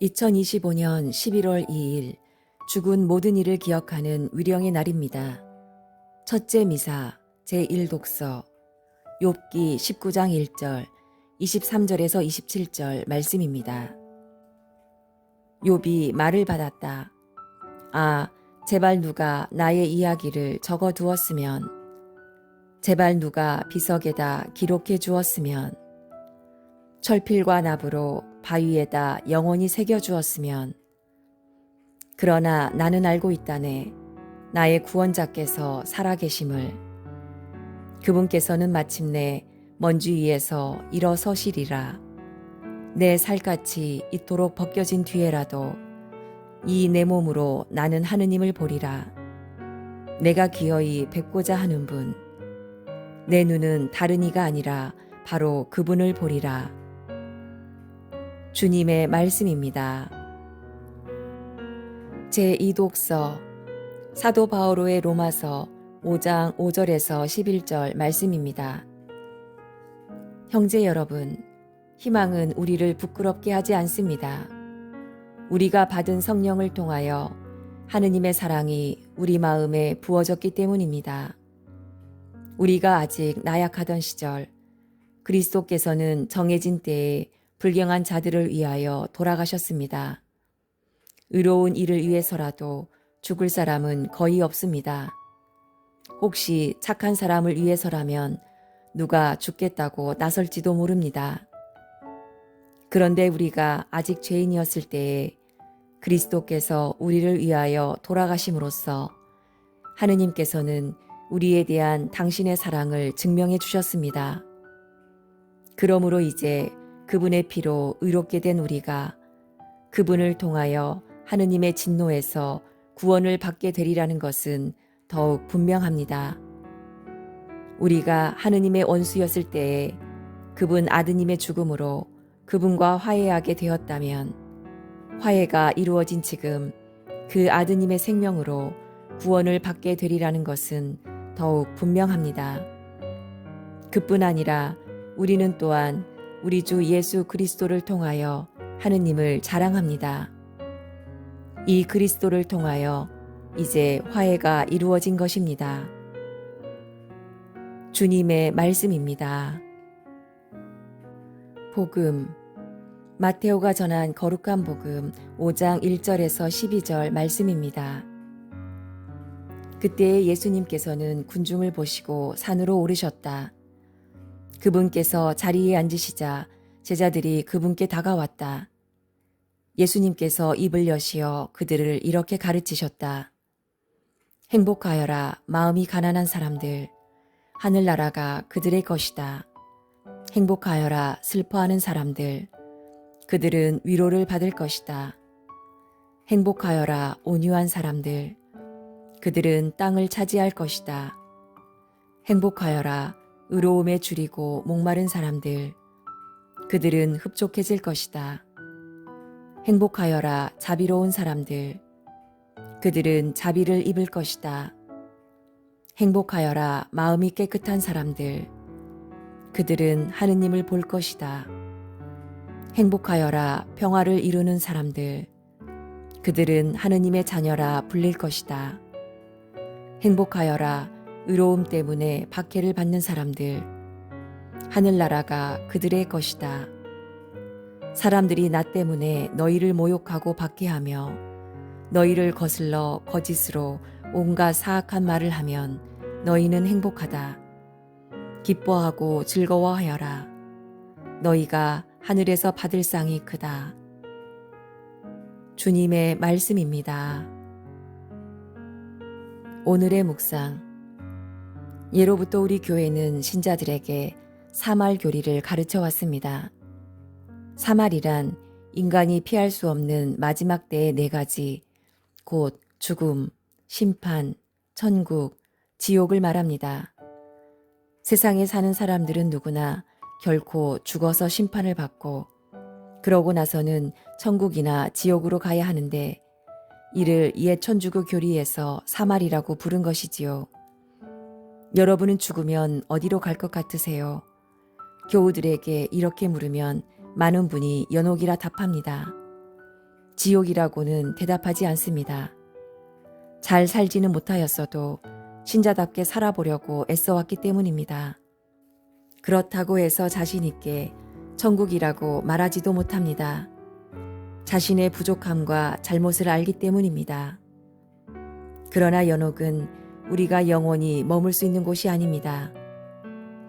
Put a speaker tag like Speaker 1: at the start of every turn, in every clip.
Speaker 1: 2025년 11월 2일 죽은 모든 이를 기억하는 위령의 날입니다. 첫째 미사 제1독서 욥기 19장 1절 23절에서 27절 말씀입니다. 욥이 말을 받았다. 아, 제발 누가 나의 이야기를 적어 두었으면 제발 누가 비석에다 기록해 주었으면 철필과 납으로 바위에다 영원히 새겨 주었으면. 그러나 나는 알고 있다네. 나의 구원자께서 살아계심을. 그분께서는 마침내 먼지 위에서 일어서시리라. 내 살같이 이토록 벗겨진 뒤에라도 이 내 몸으로 나는 하느님을 보리라. 내가 기어이 뵙고자 하는 분 내 눈은 다른 이가 아니라 바로 그분을 보리라 주님의 말씀입니다. 제2독서 사도 바오로의 로마서 5장 5절에서 11절 말씀입니다. 형제 여러분, 희망은 우리를 부끄럽게 하지 않습니다. 우리가 받은 성령을 통하여 하느님의 사랑이 우리 마음에 부어졌기 때문입니다. 우리가 아직 나약하던 시절 그리스도께서는 정해진 때에 불경한 자들을 위하여 돌아가셨습니다. 의로운 일을 위해서라도 죽을 사람은 거의 없습니다. 혹시 착한 사람을 위해서라면 누가 죽겠다고 나설지도 모릅니다. 그런데 우리가 아직 죄인이었을 때에 그리스도께서 우리를 위하여 돌아가심으로써 하느님께서는 우리에 대한 당신의 사랑을 증명해 주셨습니다. 그러므로 이제 그분의 피로 의롭게 된 우리가 그분을 통하여 하느님의 진노에서 구원을 받게 되리라는 것은 더욱 분명합니다. 우리가 하느님의 원수였을 때에 그분 아드님의 죽음으로 그분과 화해하게 되었다면 화해가 이루어진 지금 그 아드님의 생명으로 구원을 받게 되리라는 것은 더욱 분명합니다. 그뿐 아니라 우리는 또한 우리 주 예수 그리스도를 통하여 하느님을 자랑합니다. 이 그리스도를 통하여 이제 화해가 이루어진 것입니다. 주님의 말씀입니다. 복음 마테오가 전한 거룩한 복음 5장 1절에서 12절 말씀입니다. 그때 예수님께서는 군중을 보시고 산으로 오르셨다. 그분께서 자리에 앉으시자 제자들이 그분께 다가왔다. 예수님께서 입을 여시어 그들을 이렇게 가르치셨다. 행복하여라 마음이 가난한 사람들. 하늘나라가 그들의 것이다. 행복하여라 슬퍼하는 사람들. 그들은 위로를 받을 것이다. 행복하여라 온유한 사람들. 그들은 땅을 차지할 것이다. 행복하여라 의로움에 줄이고 목마른 사람들. 그들은 흡족해질 것이다. 행복하여라 자비로운 사람들. 그들은 자비를 입을 것이다. 행복하여라 마음이 깨끗한 사람들. 그들은 하느님을 볼 것이다. 행복하여라 평화를 이루는 사람들. 그들은 하느님의 자녀라 불릴 것이다. 행복하여라 의로움 때문에 박해를 받는 사람들. 하늘나라가 그들의 것이다. 사람들이 나 때문에 너희를 모욕하고 박해하며 너희를 거슬러 거짓으로 온갖 사악한 말을 하면 너희는 행복하다. 기뻐하고 즐거워하여라. 너희가 하늘에서 받을 상이 크다. 주님의 말씀입니다. 오늘의 묵상. 예로부터 우리 교회는 신자들에게 사말 교리를 가르쳐 왔습니다. 사말이란 인간이 피할 수 없는 마지막 때의 네 가지, 곧 죽음, 심판, 천국, 지옥을 말합니다. 세상에 사는 사람들은 누구나 결코 죽어서 심판을 받고 그러고 나서는 천국이나 지옥으로 가야 하는데 이를 옛 천주교 교리에서 사말이라고 부른 것이지요. 여러분은 죽으면 어디로 갈 것 같으세요? 교우들에게 이렇게 물으면 많은 분이 연옥이라 답합니다. 지옥이라고는 대답하지 않습니다. 잘 살지는 못하였어도 신자답게 살아보려고 애써왔기 때문입니다. 그렇다고 해서 자신있게 천국이라고 말하지도 못합니다. 자신의 부족함과 잘못을 알기 때문입니다. 그러나 연옥은 우리가 영원히 머물 수 있는 곳이 아닙니다.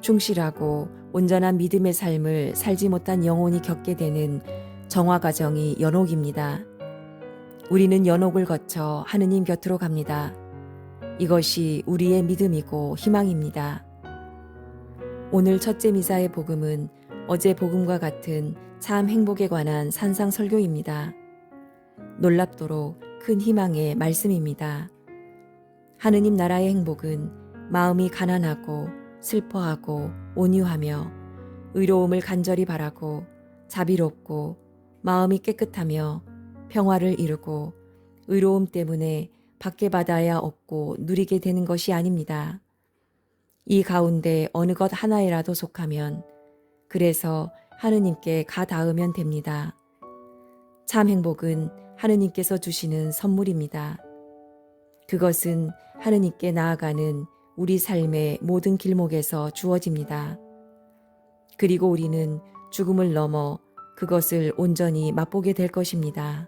Speaker 1: 충실하고 온전한 믿음의 삶을 살지 못한 영혼이 겪게 되는 정화 과정이 연옥입니다. 우리는 연옥을 거쳐 하느님 곁으로 갑니다. 이것이 우리의 믿음이고 희망입니다. 오늘 첫째 미사의 복음은 어제 복음과 같은 참 행복에 관한 산상 설교입니다. 놀랍도록 큰 희망의 말씀입니다. 하느님 나라의 행복은 마음이 가난하고 슬퍼하고 온유하며 의로움을 간절히 바라고 자비롭고 마음이 깨끗하며 평화를 이루고 의로움 때문에 받게 받아야 얻고 누리게 되는 것이 아닙니다. 이 가운데 어느 것 하나에라도 속하면 그래서 하느님께 가 닿으면 됩니다. 참 행복은 하느님께서 주시는 선물입니다. 그것은 하느님께 나아가는 우리 삶의 모든 길목에서 주어집니다. 그리고 우리는 죽음을 넘어 그것을 온전히 맛보게 될 것입니다.